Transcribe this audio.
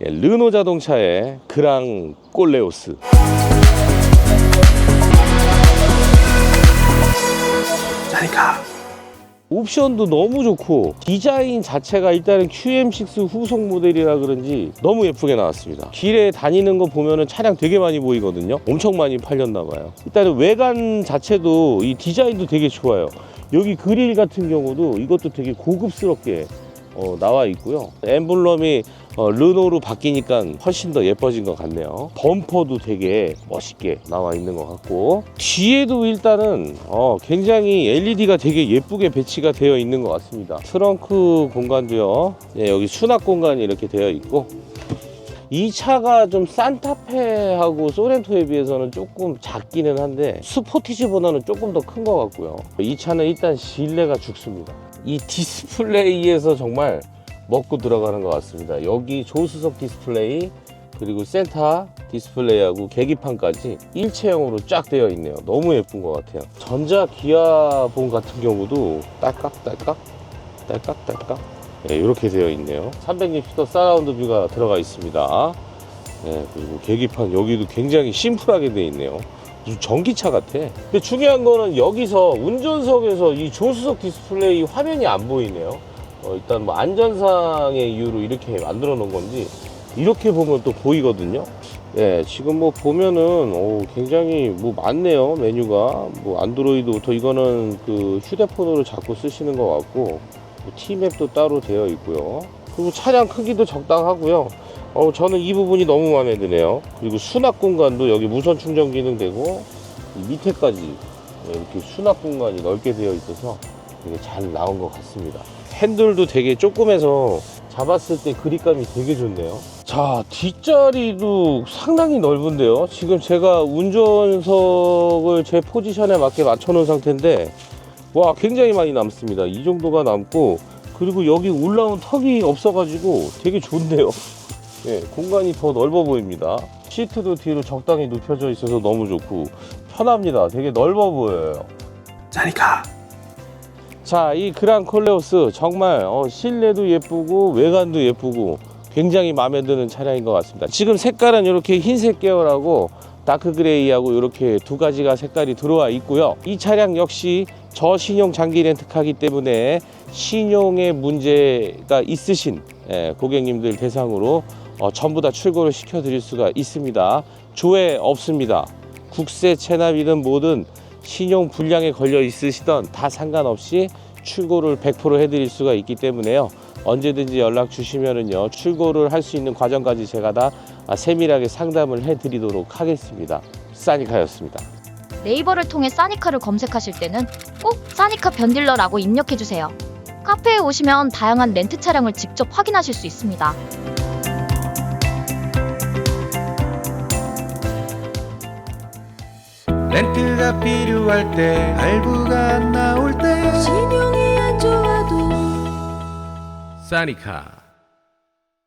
예, 르노 자동차의 그랑 꼴레오스. 옵션도 너무 좋고 디자인 자체가 일단은 QM6 후속 모델이라 그런지 너무 예쁘게 나왔습니다. 길에 다니는 거 보면은 차량 되게 많이 보이거든요. 엄청 많이 팔렸나 봐요. 일단은 외관 자체도 이 디자인도 되게 좋아요. 여기 그릴 같은 경우도 이것도 되게 고급스럽게 어, 나와 있고요. 엠블럼이 어, 르노로 바뀌니까 훨씬 더 예뻐진 것 같네요. 범퍼도 되게 멋있게 나와 있는 것 같고 뒤에도 일단은 어, 굉장히 LED가 되게 예쁘게 배치가 되어 있는 것 같습니다. 트렁크 공간도요. 네, 여기 수납 공간이 이렇게 되어 있고 이 차가 좀 산타페하고 소렌토에 비해서는 조금 작기는 한데 스포티지보다는 조금 더 큰 것 같고요. 이 차는 일단 실내가 죽습니다. 이 디스플레이에서 정말 먹고 들어가는 것 같습니다. 여기 조수석 디스플레이 그리고 센터 디스플레이하고 계기판까지 일체형으로 쫙 되어 있네요. 너무 예쁜 것 같아요. 전자 기아봉 같은 경우도 딸깍딸깍 딸깍딸깍 네, 이렇게 되어 있네요. 360도 사라운드 뷰가 들어가 있습니다. 네, 그리고 계기판 여기도 굉장히 심플하게 되어 있네요. 전기차 같아. 근데 중요한 거는 여기서 운전석에서 이 조수석 디스플레이 화면이 안 보이네요. 어, 일단 뭐 안전상의 이유로 이렇게 만들어 놓은 건지 이렇게 보면 또 보이거든요. 예, 지금 뭐 보면은 오, 굉장히 뭐 많네요 메뉴가 뭐 안드로이드부터 이거는 그 휴대폰으로 자꾸 쓰시는 것 같고 뭐 T맵도 따로 되어 있고요. 그리고 차량 크기도 적당하고요. 어, 저는 이 부분이 너무 마음에 드네요. 그리고 수납 공간도 여기 무선 충전 기능 되고 이 밑에까지 이렇게 수납 공간이 넓게 되어 있어서 되게 잘 나온 것 같습니다. 핸들도 되게 조그매서 잡았을 때 그립감이 되게 좋네요. 자, 뒷자리도 상당히 넓은데요. 지금 제가 운전석을 제 포지션에 맞게 맞춰 놓은 상태인데 와, 굉장히 많이 남습니다. 이 정도가 남고 그리고 여기 올라온 턱이 없어가지고 되게 좋네요. 예, 공간이 더 넓어 보입니다. 시트도 뒤로 적당히 눕혀져 있어서 너무 좋고 편합니다. 되게 넓어 보여요. 짜니까 자, 이 그랑 콜레오스 정말 어, 실내도 예쁘고 외관도 예쁘고 굉장히 마음에 드는 차량인 것 같습니다. 지금 색깔은 이렇게 흰색 계열하고 다크 그레이하고 이렇게 두 가지가 색깔이 들어와 있고요. 이 차량 역시 저신용 장기 렌트카기 때문에 신용에 문제가 있으신 예, 고객님들 대상으로 어, 전부 다 출고를 시켜드릴 수가 있습니다. 조회 없습니다. 국세 체납이든 뭐든 신용 불량에 걸려 있으시던 다 상관없이 출고를 100% 해드릴 수가 있기 때문에요. 언제든지 연락 주시면은요 출고를 할 수 있는 과정까지 제가 다 아, 세밀하게 상담을 해드리도록 하겠습니다. 사니카였습니다. 네이버를 통해 사니카를 검색하실 때는 꼭 사니카 변딜러라고 입력해 주세요. 카페에 오시면 다양한 렌트 차량을 직접 확인하실 수 있습니다. 렌트가 필요할 때 할부가 안 나올 때 신용이 안 좋아도 싸니카